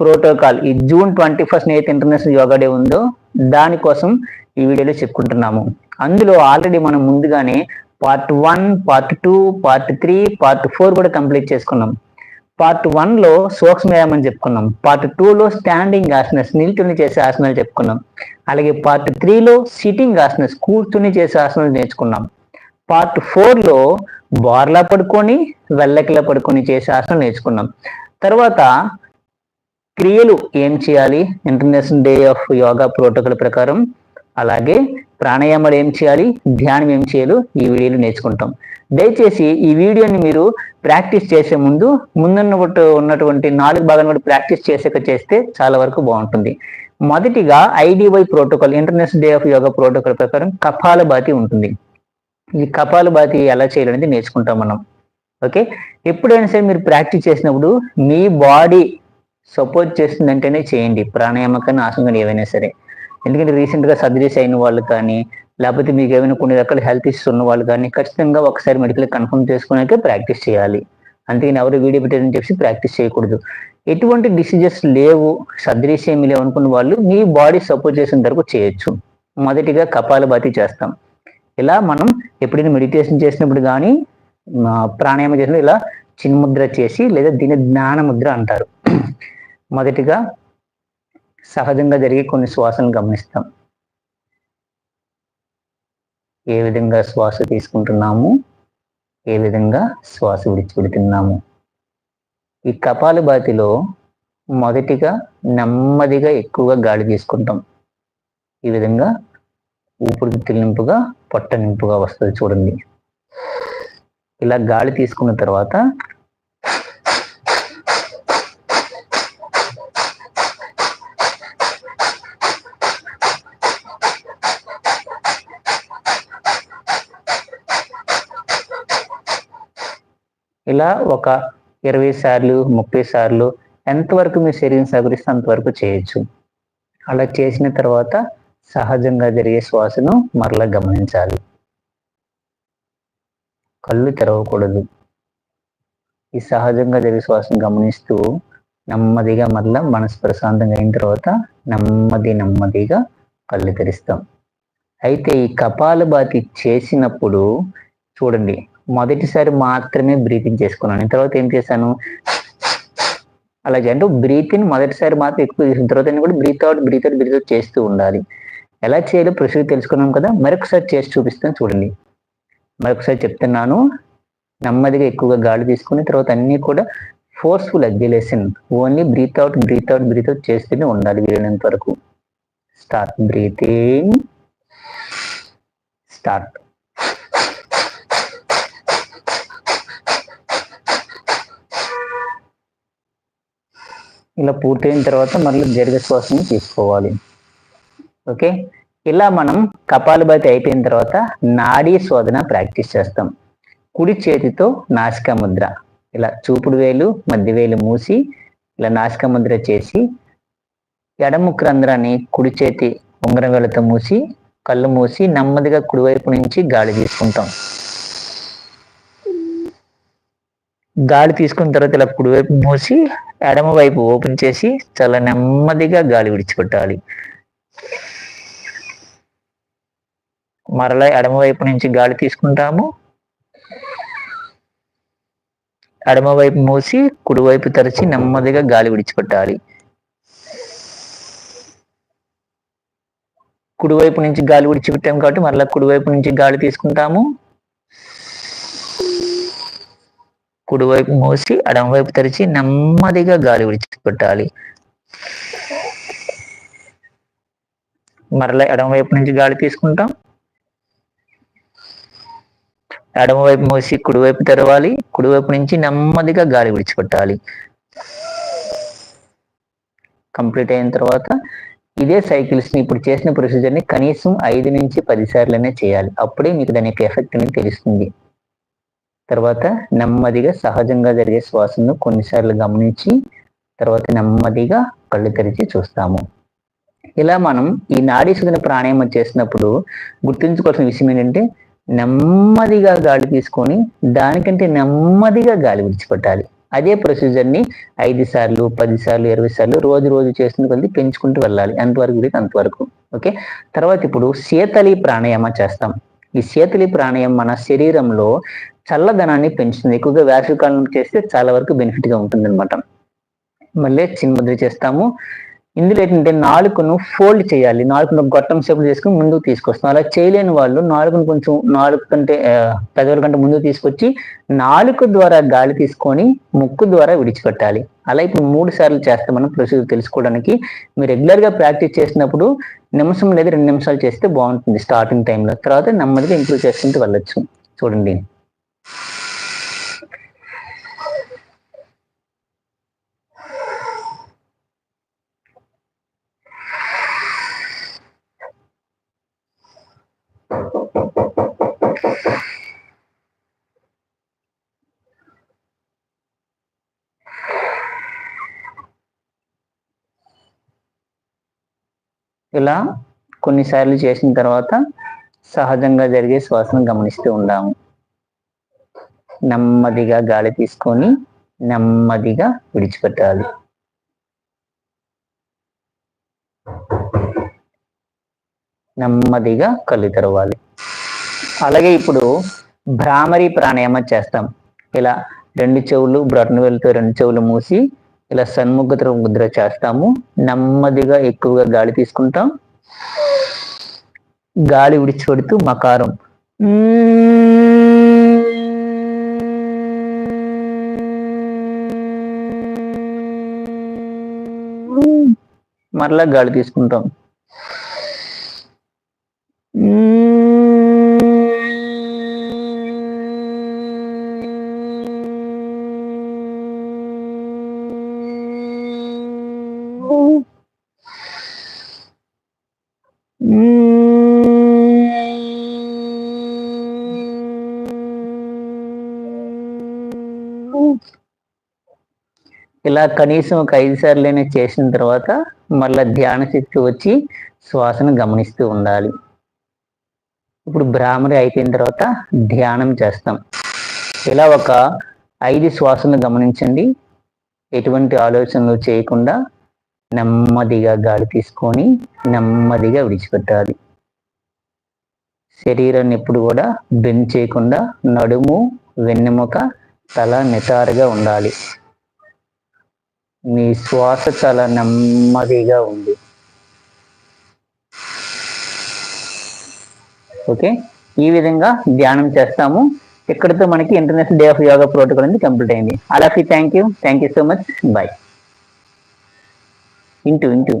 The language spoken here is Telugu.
ప్రోటోకాల్ ఈ June twenty first eighth international yoga day ఉందో దానికోసం ఈ వీడియోలో చెప్పుకుంటున్నాము. అందులో ఆల్రెడీ మనం ముందుగానే part one part two part three part four కూడా కంప్లీట్ చేసుకున్నాం. పార్ట్ వన్లో సూక్ష్మ వ్యాయామం చెప్పుకున్నాం. పార్ట్ టూలో స్టాండింగ్ ఆసనస్ నిల్చుని చేసే ఆసనాలు చెప్పుకున్నాం. అలాగే పార్ట్ త్రీలో సిట్టింగ్ ఆసనస్ కూర్చుని చేసే ఆసనాలు నేర్చుకున్నాం. పార్ట్ ఫోర్లో బార్లా పడుకొని వెల్లకిలా పడుకొని చేసే ఆసనాలు నేర్చుకున్నాం. తర్వాత క్రియలు ఏం చేయాలి? International day of yoga protocol ప్రకారం. అలాగే ప్రాణాయామాలు ఏం చేయాలి? ధ్యానం ఏం చేయాలి ఈ వీడియోలు నేర్చుకుంటాం. దయచేసి ఈ వీడియోని మీరు ప్రాక్టీస్ చేసే ముందు ముందున్న ఉన్నటువంటి నాలుగు భాగాన్ని కూడా ప్రాక్టీస్ చేసాక చేస్తే చాలా వరకు బాగుంటుంది. మొదటిగా IDY protocol international day of yoga protocol ప్రకారం కపాల బాతి ఉంటుంది. ఈ కపాల బాతి ఎలా చేయాలనేది నేర్చుకుంటాం మనం. ఓకే? ఎప్పుడైనా సరే మీరు ప్రాక్టీస్ చేసినప్పుడు మీ బాడీ సపోర్ట్ చేస్తుందంటేనే చేయండి. ప్రాణాయామ కానీ ఆసనం కానీ ఏవైనా సరే. ఎందుకంటే రీసెంట్గా సర్జరీస్ అయిన వాళ్ళు కానీ లేకపోతే మీకు ఏమైనా కొన్ని రకాల హెల్త్ ఇష్యూస్ ఉన్న వాళ్ళు కానీ ఖచ్చితంగా ఒకసారి మెడికల్ కన్ఫర్మ్ చేసుకున్నాకే ప్రాక్టీస్ చేయాలి. అంతేగాని ఎవరు వీడియో పెట్టారని చెప్పి ప్రాక్టీస్ చేయకూడదు. ఎటువంటి డిసీజెస్ లేవు. సర్జరీస్ ఏమి లేవు అనుకున్న వాళ్ళు మీ బాడీ సపోర్ట్ చేసిన వరకు చేయొచ్చు. మొదటిగా కపాలభాతి చేస్తాం. ఇలా మనం ఎప్పుడైనా మెడిటేషన్ చేసినప్పుడు కానీ ప్రాణాయామం చేసినప్పుడు ఇలా చిన్ముద్ర చేసి లేదా దీని జ్ఞానముద్ర అంటారు. మొదటిగా సహజంగా జరిగే కొన్ని శ్వాసను గమనిస్తాం. ఏ విధంగా శ్వాస తీసుకుంటున్నాము? ఏ విధంగా శ్వాస విడిచిపెడుతున్నాము? ఈ కపాల బాతిలో మొదటిగా నెమ్మదిగా ఎక్కువగా గాలి తీసుకుంటాం. ఈ విధంగా ఊపిరితిత్తులు నింపుగా పొట్ట నింపుగా వస్తుంది చూడండి. ఇలా గాలి తీసుకున్న తర్వాత ఇలా ఒక ఇరవై సార్లు ముప్పై సార్లు ఎంతవరకు మీ శరీరం సహకరిస్తే అంతవరకు చేయొచ్చు. అలా చేసిన తర్వాత సహజంగా జరిగే శ్వాసను మరలా గమనించాలి. కళ్ళు తెరవకూడదు. ఈ సహజంగా జరిగే శ్వాసను గమనిస్తూ నెమ్మదిగా మరలా మనసు ప్రశాంతంగా అయిన తర్వాత నెమ్మది నెమ్మదిగా కళ్ళు తెరిస్తాం. అయితే ఈ కపాలభాతి చేసినప్పుడు చూడండి మొదటిసారి మాత్రమే బ్రీతింగ్ చేసుకున్నాను. తర్వాత ఏం చేశాను? అలాగే అంటే బ్రీత్ ఇన్ మొదటిసారి మాత్రం ఎక్కువ చేసిన తర్వాత కూడా breathe out breathe out breathe out చేస్తూ ఉండాలి. ఎలా చేయాలో ప్రొసీజర్ తెలుసుకున్నాం కదా? మరొకసారి చేసి చూపిస్తాను చూడండి. మరొకసారి చెప్తున్నాను. నెమ్మదిగా ఎక్కువగా గాలి తీసుకుని తర్వాత అన్నీ కూడా forceful exhalation only breathe out breathe out breathe out చేస్తూనే ఉండాలి వీలైనంత వరకు. స్టార్ట్ బ్రీతింగ్ స్టార్ట్ ఇలా పూర్తయిన తర్వాత మళ్ళీ దీర్ఘశ్వాసని తీసుకోవాలి. ఓకే? ఇలా మనం కపాలభాతి అయిపోయిన తర్వాత నాడీ శోధన ప్రాక్టీస్ చేస్తాం. కుడి చేతితో నాసికా ముద్ర. ఇలా చూపుడు వేలు మధ్య వేలు మూసి ఇలా నాసికా ముద్ర చేసి ఎడముక్కు రంధ్రాన్ని కుడి చేతి ఉంగరం వేలతో మూసి కళ్ళు మూసి నెమ్మదిగా కుడివైపు నుంచి గాలి తీసుకుంటాం. గాలి తీసుకున్న తర్వాత ఇలా కుడివైపు మూసి ఎడమ వైపు ఓపెన్ చేసి చాలా నెమ్మదిగా గాలి విడిచిపెట్టాలి. మరలా ఎడమ వైపు నుంచి గాలి తీసుకుంటాము. ఎడమ వైపు మూసి కుడివైపు తెరిచి నెమ్మదిగా గాలి విడిచిపెట్టాలి. కుడివైపు నుంచి గాలి విడిచిపెట్టాము కాబట్టి మరలా కుడివైపు నుంచి గాలి తీసుకుంటాము. కుడివైపు మూసి ఎడమవైపు తెరిచి నెమ్మదిగా గాలి విడిచిపెట్టాలి. మరలా ఎడమవైపు నుంచి గాలి తీసుకుంటాం. ఎడమవైపు మూసి కుడివైపు తెరవాలి. కుడివైపు నుంచి నెమ్మదిగా గాలి విడిచిపెట్టాలి. కంప్లీట్ అయిన తర్వాత ఇదే సైకిల్స్ని ఇప్పుడు చేసిన ప్రొసీజర్ని కనీసం ఐదు నుంచి పది సార్లనే చేయాలి. అప్పుడే మీకు దాని యొక్క ఎఫెక్ట్ అనేది తెలుస్తుంది. తర్వాత నెమ్మదిగా సహజంగా జరిగే శ్వాసను కొన్నిసార్లు గమనించి తర్వాత నెమ్మదిగా కళ్ళు తెరిచి చూస్తాము. ఇలా మనం ఈ నాడీ శోధన ప్రాణాయామం చేసినప్పుడు గుర్తుంచుకోవాల్సిన విషయం ఏంటంటే నెమ్మదిగా గాలి తీసుకొని దానికంటే నెమ్మదిగా గాలి విడిచిపెట్టాలి. అదే ప్రొసీజర్ని ఐదు సార్లు పది సార్లు ఇరవై సార్లు రోజు రోజు చేస్తున్న కొద్ది పెంచుకుంటూ వెళ్ళాలి. ఎంతవరకు వీలైతే అంతవరకు. ఓకే? తర్వాత ఇప్పుడు శీతలి ప్రాణాయామ చేస్తాం. ఈ శీతలి ప్రాణాయామం మన శరీరంలో చల్లదనాన్ని పెంచుతుంది. ఎక్కువగా వేసవికాలం చేస్తే చాలా వరకు బెనిఫిట్గా ఉంటుంది అనమాట మళ్ళీ చిన్ముద్ర చేస్తాము. ఇందులో ఏంటంటే నాలుకను ఫోల్డ్ చేయాలి. నాలుగును గొట్టం షేపులు చేసుకుని ముందుకు తీసుకొస్తాం అలా చేయలేని వాళ్ళు నాలుగును కొంచెం నాలుగు కంటే పెదవుల కంటే ముందుకు తీసుకొచ్చి నాలుక ద్వారా గాలి తీసుకొని ముక్కు ద్వారా విడిచిపెట్టాలి. అలా ఇప్పుడు మూడు సార్లు చేస్తే మనం ప్రొసీజర్ తెలుసుకోవడానికి. మీరు రెగ్యులర్గా ప్రాక్టీస్ చేసినప్పుడు నిమిషం లేదా రెండు నిమిషాలు చేస్తే బాగుంటుంది స్టార్టింగ్ టైంలో. తర్వాత నెమ్మదిగా ఇంప్రూవ్ చేసుకుంటూ వెళ్ళొచ్చు. చూడండి. ఇలా కొన్నిసార్లు చేసిన తర్వాత సహజంగా జరిగే శ్వాసను గమనిస్తూ ఉందాము నెమ్మదిగా గాలి తీసుకొని నెమ్మదిగా విడిచిపెట్టాలి. నెమ్మదిగా కళ్ళు తెరవాలి. అలాగే ఇప్పుడు భ్రామరి ప్రాణాయామం చేస్తాం. ఇలా రెండు చెవులు బ్రటన్ వెళ్తూ రెండు చెవులు మూసి ఇలా సన్ముఖ ముద్ర చేస్తాము. నెమ్మదిగా ఎక్కువగా గాలి తీసుకుంటాం. గాలి విడిచిపెడుతూ మకారం. మరలా గాలి తీసుకుంటాం. ఇలా కనీసం ఒక ఐదు సార్లైనా చేసిన తర్వాత మళ్ళీ ధ్యాన శక్తి వచ్చి శ్వాసను గమనిస్తూ ఉండాలి. ఇప్పుడు భ్రామరి అయిపోయిన తర్వాత ధ్యానం చేస్తాం. ఇలా ఒక ఐదు శ్వాసను గమనించండి. ఎటువంటి ఆలోచనలు చేయకుండా నెమ్మదిగా గాలి తీసుకొని నెమ్మదిగా విడిచిపెట్టాలి. శరీరాన్ని ఎప్పుడు కూడా బెండ్ చేయకుండా నడుము వెన్నెముక తల నిటారుగా ఉండాలి. మీ శ్వాస చాలా నెమ్మదిగా ఉంది. ఓకే? ఈ విధంగా ధ్యానం చేస్తాము. ఇక్కడితో మనకి international day of yoga protocol అనేది కంప్లీట్ అయింది. అలాఫీ thank you thank you so much bye into into